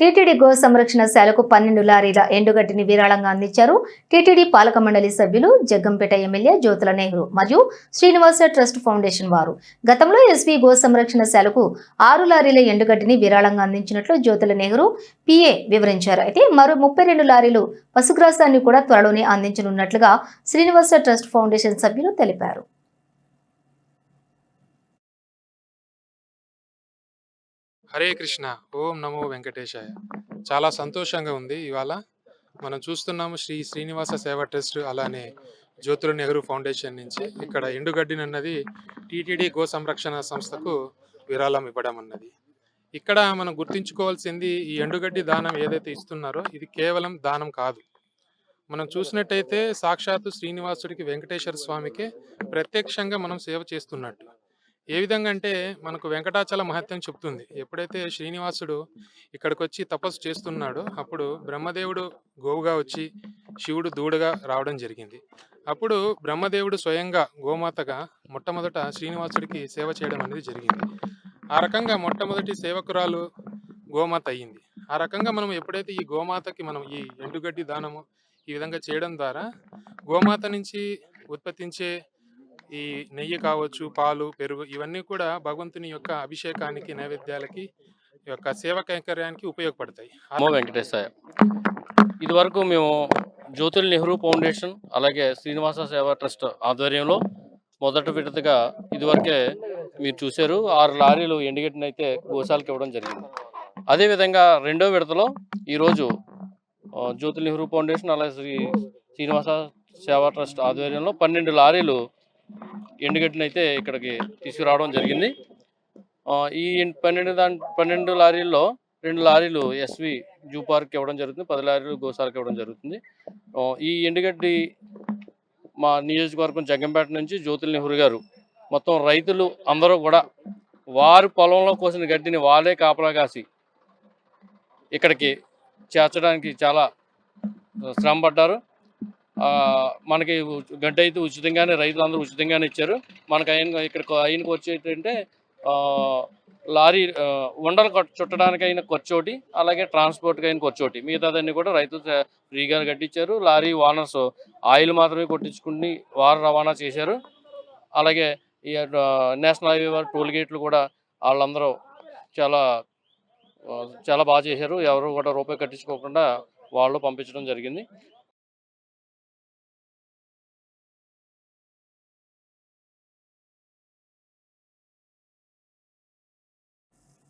TTD go సంరక్షణ శాలకు పన్నెండు లారీల ఎండుగడ్డిని విరాళంగా అందించారు. టీటీడీ పాలక మండలి సభ్యులు జగ్గంపేట ఎమ్మెల్యే జ్యోతుల నెహ్రూ మరియు శ్రీనివాస ట్రస్ట్ ఫౌండేషన్ వారు. గతంలో ఎస్వీ గో సంరక్షణ శాలకు ఆరు లారీల ఎండుగడ్డిని విరాళంగా అందించినట్లు జ్యోతుల నెహ్రూ పిఏ వివరించారు. అయితే మరో ముప్పై రెండు లారీలు పశుగ్రాసాన్ని కూడా త్వరలోనే అందించనున్నట్లుగా శ్రీనివాస ట్రస్ట్ ఫౌండేషన్ సభ్యులు తెలిపారు. హరే కృష్ణ ఓం నమో వెంకటేశాయ. చాలా సంతోషంగా ఉంది ఇవాళ. మనం చూస్తున్నాము శ్రీ శ్రీనివాస సేవ ట్రస్ట్ అలానే జ్యోతుల నెహ్రూ ఫౌండేషన్ నుంచి ఇక్కడ ఎండుగడ్డిని అన్నది టీటీడీ గో సంరక్షణ సంస్థకు విరాళం ఇవ్వడం అన్నది. ఇక్కడ మనం గుర్తుంచుకోవాల్సింది ఈ ఎండుగడ్డి దానం ఏదైతే ఇస్తున్నారో ఇది కేవలం దానం కాదు. మనం చూసినట్టయితే సాక్షాత్తు శ్రీనివాసుడికి వెంకటేశ్వర స్వామికి ప్రత్యక్షంగా మనం సేవ చేస్తున్నట్టు. ఏ విధంగా అంటే మనకు వెంకటాచల మహత్యం చెప్తుంది. ఎప్పుడైతే శ్రీనివాసుడు ఇక్కడికి వచ్చి తపస్సు చేస్తున్నాడో అప్పుడు బ్రహ్మదేవుడు గోవుగా వచ్చి శివుడు దూడగా రావడం జరిగింది. అప్పుడు బ్రహ్మదేవుడు స్వయంగా గోమాతగా మొట్టమొదట శ్రీనివాసుడికి సేవ చేయడం అనేది జరిగింది. ఆ రకంగా మొట్టమొదటి సేవకురాలు గోమాత అయ్యింది. ఆ రకంగా మనం ఎప్పుడైతే ఈ గోమాతకి మనం ఈ ఎండుగడ్డి దానము ఈ విధంగా చేయడం ద్వారా గోమాత నుంచి ఉత్పత్తించే ఈ నెయ్యి కావచ్చు పాలు పెరుగు ఇవన్నీ కూడా భగవంతుని యొక్క అభిషేకానికి నైవేద్యాలకి యొక్క సేవ కైంకర్యానికి ఉపయోగపడతాయి. నమో వెంకటేశాయ. ఇదివరకు మేము జ్యోతుల్ నెహ్రూ ఫౌండేషన్ అలాగే శ్రీనివాస సేవా ట్రస్ట్ ఆధ్వర్యంలో మొదటి విడతగా ఇదివరకే మీరు చూశారు. ఆరు లారీలు ఎండుగట్టిన అయితే గోశాలకు ఇవ్వడం జరిగింది. అదేవిధంగా రెండో విడతలో ఈరోజు ఆ, జ్యోతుల్ నెహ్రూ ఫౌండేషన్ అలాగే శ్రీ శ్రీనివాస సేవా ట్రస్ట్ ఆధ్వర్యంలో పన్నెండు లారీలు ఎండుగడ్డిని అయితే ఇక్కడికి తీసుకురావడం జరిగింది. ఈ పన్నెండు దాని పన్నెండు లారీల్లో రెండు లారీలు ఎస్వి జూ పార్క్ ఇవ్వడం జరుగుతుంది పది లారీలు గోశాలకు ఇవ్వడం జరుగుతుంది. ఈ ఎండుగడ్డి మా నియోజకవర్గం జగ్గంపేట నుంచి జ్యోతుల్ నెహ్రూ గారు మొత్తం రైతులు అందరూ కూడా వారి పొలంలో కోసిన గడ్డిని వాళ్ళే కాపలా కాసి ఇక్కడికి చేర్చడానికి చాలా శ్రమ పడ్డారు మనకి ఉ- గడ్డి అయితే ఉచితంగానే రైతులందరూ ఉచితంగానే ఇచ్చారు. మనకు ఆయన ఇక్కడ ఆయనకు వచ్చేటంటే లారీ ఉండలు కట్- చుట్టడానికి అయిన అలాగే ట్రాన్స్పోర్ట్కి అయిన ఖర్చోటి. మిగతాదన్నీ కూడా రైతులు ఫ్రీగా కట్టించారు. లారీ ఓనర్స్ ఆయిల్ మాత్రమే కొట్టించుకుని వారు రవాణా చేశారు. అలాగే ఈ నేషనల్ హైవే వారు టోల్ గేట్లు కూడా వాళ్ళందరూ చాలా చాలా బాగా చేశారు. ఎవరు కూడా రూపాయి కట్టించుకోకుండా వాళ్ళు పంపించడం జరిగింది.